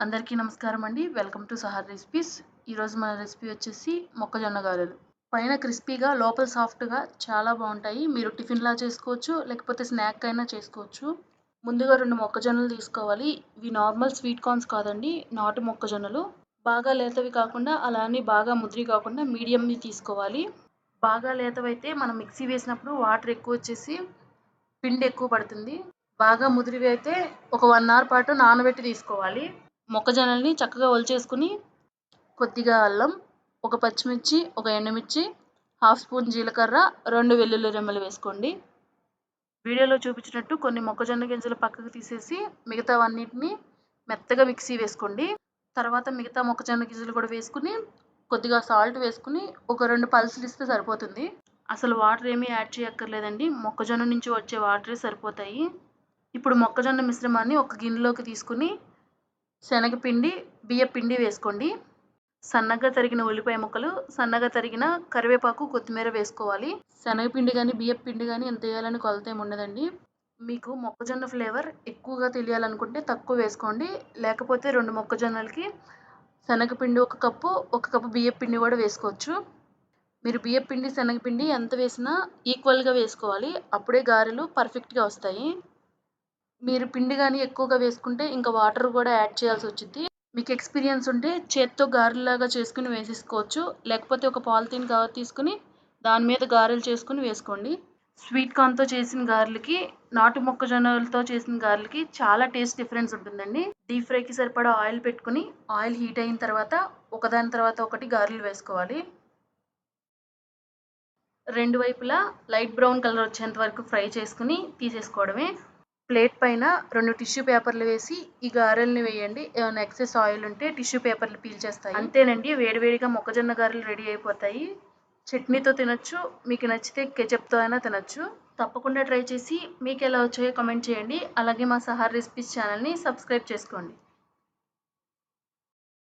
అందరికీ నమస్కారం అండి. Welcome to Sahar recipes. ఈరోజు మన రెసిపీ వచ్చేసి మొక్కజొన్న గారెలు. పైన క్రిస్పీగా లోపల సాఫ్ట్గా చాలా బాగుంటాయి. మీరు టిఫిన్లా చేసుకోవచ్చు లేకపోతే స్నాక్ అయినా చేసుకోవచ్చు. ముందుగా రెండు మొక్కజొన్నలు తీసుకోవాలి. ఇవి నార్మల్ స్వీట్ కార్న్స్ కాదండి నాటు మొక్కజొన్నలు. బాగా లేతవి కాకుండా అలా అని బాగా ముద్రి కాకుండా మీడియంవి తీసుకోవాలి. బాగా లేతవైతే మనం మిక్సీ వేసినప్పుడు వాటర్ ఎక్కువ వచ్చేసి పిండి ఎక్కువ పడుతుంది. బాగా ముదిరివి అయితే ఒక వన్ అవర్ పాటు నానబెట్టి తీసుకోవాలి. మొక్కజొన్నల్ని చక్కగా ఒలిచేసుకుని కొద్దిగా అల్లం ఒక పచ్చిమిర్చి ఒక ఎండుమిర్చి హాఫ్ స్పూన్ జీలకర్ర రెండు వెల్లుల్లి రెమ్మలు వేసుకోండి. వీడియోలో చూపించినట్టు కొన్ని మొక్కజొన్న గింజలు పక్కకు తీసేసి మిగతావన్నిటిని మెత్తగా మిక్సీ వేసుకోండి. తర్వాత మిగతా మొక్కజొన్న గింజలు కూడా వేసుకుని కొద్దిగా సాల్ట్ వేసుకుని ఒక రెండు పల్సులు ఇస్తే సరిపోతుంది. అసలు వాటర్ ఏమీ యాడ్ చేయక్కర్లేదండి. మొక్కజొన్న నుంచి వచ్చే వాటరే సరిపోతాయి. ఇప్పుడు మొక్కజొన్న మిశ్రమాన్ని ఒక గిన్నెలోకి తీసుకుని శనగపిండి బియ్యపిండి వేసుకోండి. సన్నగా తరిగిన ఉల్లిపాయ ముక్కలు సన్నగా తరిగిన కరివేపాకు కొత్తిమీర వేసుకోవాలి. శనగపిండి కానీ బియ్యపిండి కానీ ఎంత వేయాలని కొలత ఏమి ఉండదండి. మీకు మొక్కజొన్న ఫ్లేవర్ ఎక్కువగా తెలియాలనుకుంటే తక్కువ వేసుకోండి. లేకపోతే రెండు మొక్కజొన్నలకి శనగపిండి ఒక కప్పు ఒక కప్పు బియ్యపిండి కూడా వేసుకోవచ్చు. మీరు బియ్యపిండి శనగపిండి ఎంత వేసినా ఈక్వల్గా వేసుకోవాలి. అప్పుడే గారెలు పర్ఫెక్ట్గా వస్తాయి. మీరు పిండి కానీ ఎక్కువగా వేసుకుంటే ఇంకా వాటర్ కూడా యాడ్ చేయాల్సి వచ్చింది మీకు ఎక్స్పీరియన్స్ ఉంటే చేత్తో గారెలాగా చేసుకుని వేసేసుకోవచ్చు. లేకపోతే ఒక పాలిథీన్ కవర్ తీసుకుని దాని మీద గారెలు చేసుకుని వేసుకోండి. స్వీట్ కార్న్తో చేసిన గారెలకి నాటు మొక్కజొన్నలతో చేసిన గారెలకి చాలా టేస్ట్ డిఫరెన్స్ ఉంటుందండి. డీప్ ఫ్రైకి సరిపడా ఆయిల్ పెట్టుకుని ఆయిల్ హీట్ అయిన తర్వాత ఒకదాని తర్వాత ఒకటి గారెలు వేసుకోవాలి. రెండు వైపులా లైట్ బ్రౌన్ కలర్ వచ్చేంత వరకు ఫ్రై చేసుకుని తీసేసుకోవడమే. ప్లేట్ పైన రెండు టిష్యూ పేపర్లు వేసి ఈ గారెల్ని వేయండి. ఏమైనా ఎక్సెస్ ఆయిల్ ఉంటే టిష్యూ పేపర్లు పీల్చేస్తాయి అంతేనండి. వేడివేడిగా మొక్కజొన్న గారెలు రెడీ అయిపోతాయి. చట్నీతో తినొచ్చు. మీకు నచ్చితే కెచప్తో అయినా తినొచ్చు. తప్పకుండా ట్రై చేసి మీకు ఎలా వచ్చాయో కమెంట్ చేయండి. అలాగే మా సహార్ రెసిపీస్ ఛానల్ని సబ్స్క్రైబ్ చేసుకోండి.